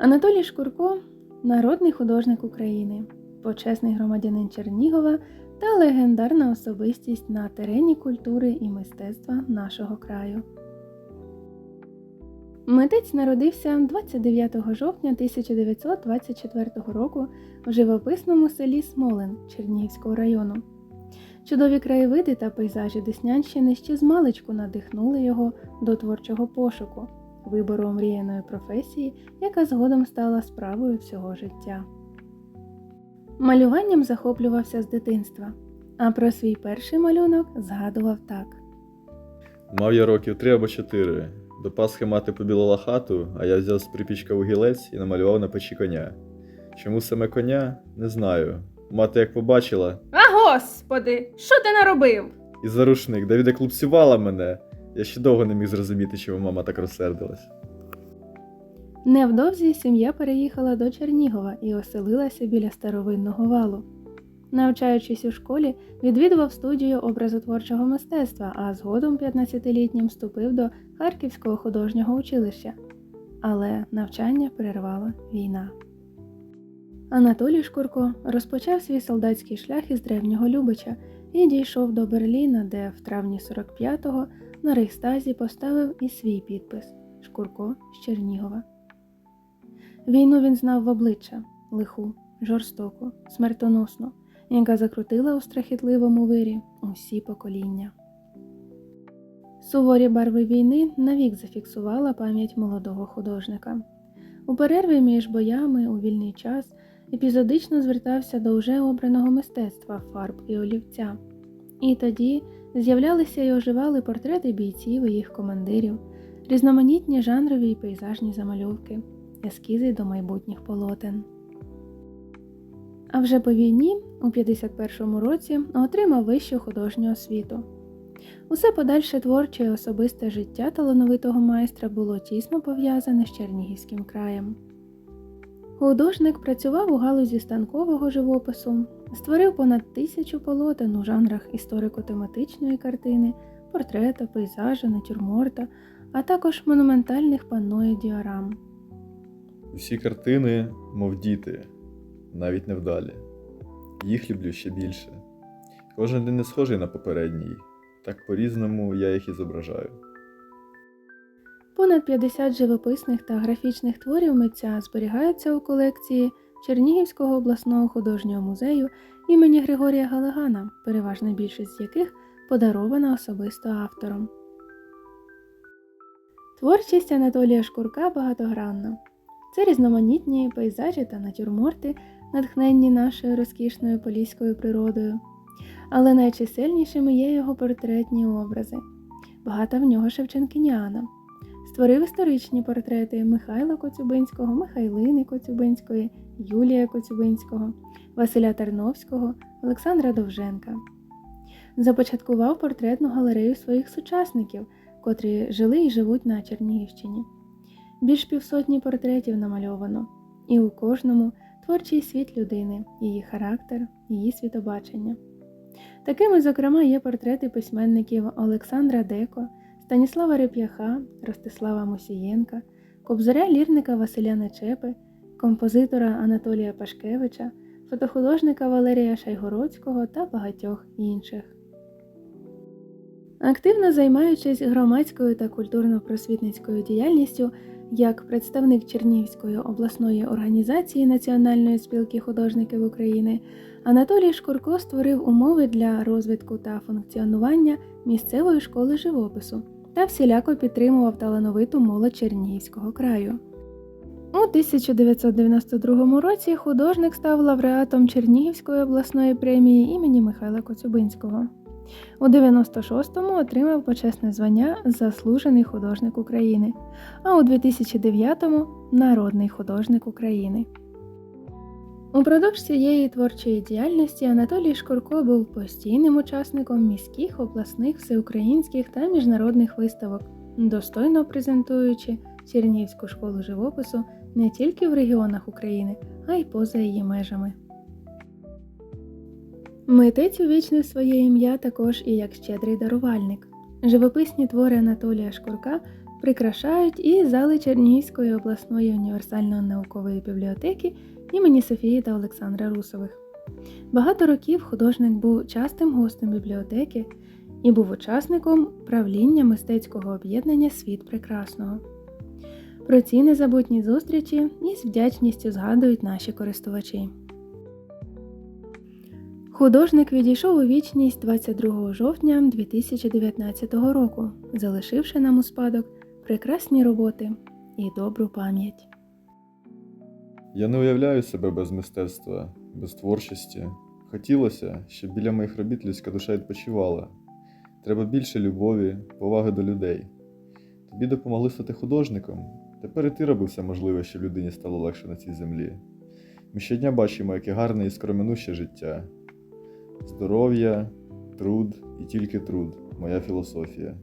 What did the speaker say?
Анатолій Шкурко народний художник України, почесний громадянин Чернігова та легендарна особистість на терені культури і мистецтва нашого краю. Митець народився 29 жовтня 1924 року в живописному селі Смолин Чернігівського району. Чудові краєвиди та пейзажі Деснянщини ще з маличку надихнули його до творчого пошуку, вибору омріяної професії, яка згодом стала справою всього життя. Малюванням захоплювався з дитинства, а про свій перший малюнок згадував так. Мав я років три або чотири. До Пасхи мати побілила хату, а я взяв з припічка вугілець і намалював на печі коня. Чому саме коня, не знаю. Мати як побачила, А господи, що ти наробив? і за рушник, Давіда клупсювала мене. Я ще довго не міг зрозуміти, чому мама так розсердилась. Невдовзі сім'я переїхала до Чернігова і оселилася біля старовинного валу. Навчаючись у школі, відвідував студію образотворчого мистецтва, а згодом 15-літнім вступив до Харківського художнього училища. Але навчання перервала війна. Анатолій Шкурко розпочав свій солдатський шлях із древнього Любича і дійшов до Берліна, де в травні 45-го на Рейхстазі поставив і свій підпис Шкурко з Чернігова. Війну він знав в обличчя лиху, жорстоку, смертоносну, яка закрутила у страхітливому вирі усі покоління. Суворі барви війни навік зафіксувала пам'ять молодого художника. У перерві між боями у вільний час епізодично звертався до вже обраного мистецтва фарб і олівця. І тоді з'являлися й оживали портрети бійців і їх командирів, різноманітні жанрові й пейзажні замальовки, ескізи до майбутніх полотен. А вже по війні, у 51-му році, отримав вищу художню освіту. Усе подальше творче і особисте життя талановитого майстра було тісно пов'язане з Чернігівським краєм. Художник працював у галузі станкового живопису, створив понад тисячу полотен у жанрах історико-тематичної картини, портрета, пейзажа, натюрморта, а також монументальних панно і діорам. Усі картини, мов діти, навіть невдалі. Їх люблю ще більше. Кожен день не схожий на попередній, так по-різному я їх і зображаю. Понад 50 живописних та графічних творів митця зберігаються у колекції Чернігівського обласного художнього музею імені Григорія Галагана, переважна більшість з яких подарована особисто автором. Творчість Анатолія Шкурка багатогранна. Це різноманітні пейзажі та натюрморти, натхненні нашою розкішною поліською природою. Але найчисельнішими є його портретні образи. Багата в нього Шевченкініана. Створив історичні портрети Михайла Коцюбинського, Михайлини Коцюбинської, Юлія Коцюбинського, Василя Тарновського, Олександра Довженка. Започаткував портретну галерею своїх сучасників, котрі жили і живуть на Чернігівщині. Більш півсотні портретів намальовано, і у кожному творчий світ людини, її характер, її світобачення. Такими, зокрема, є портрети письменників Олександра Деко, Станіслава Реп'яха, Ростислава Мусієнка, кобзаря лірника Василя Нечепи, композитора Анатолія Пашкевича, фотохудожника Валерія Шайгородського та багатьох інших. Активно займаючись громадською та культурно-просвітницькою діяльністю, як представник Чернігівської обласної організації Національної спілки художників України, Анатолій Шкурко створив умови для розвитку та функціонування місцевої школи живопису та всіляко підтримував талановиту молодь Чернігівського краю. У 1992 році художник став лауреатом Чернігівської обласної премії імені Михайла Коцюбинського. У 96-му отримав почесне звання Заслужений художник України, а у 2009-му Народний художник України. Упродовж цієї творчої діяльності Анатолій Шкурко був постійним учасником міських, обласних, всеукраїнських та міжнародних виставок, достойно презентуючи Чернігівську школу живопису не тільки в регіонах України, а й поза її межами. Митець увічнив своє ім'я також і як щедрий дарувальник. Живописні твори Анатолія Шкурка прикрашають і зали Чернігівської обласної універсальної наукової бібліотеки імені Софії та Олександра Русових. Багато років художник був частим гостем бібліотеки і був учасником правління мистецького об'єднання Світ Прекрасного. Про ці незабутні зустрічі із вдячністю згадують наші користувачі. Художник відійшов у вічність 22 жовтня 2019 року, залишивши нам у спадок прекрасні роботи і добру пам'ять. Я не уявляю себе без мистецтва, без творчості. Хотілося, щоб біля моїх робіт людська душа відпочивала. Треба більше любові, поваги до людей. Тобі допомогли стати художником. Тепер і ти роби все можливе, щоб людині стало легше на цій землі. Ми щодня бачимо, яке гарне і скроменуще життя. Здоров'я, труд і тільки труд моя філософія.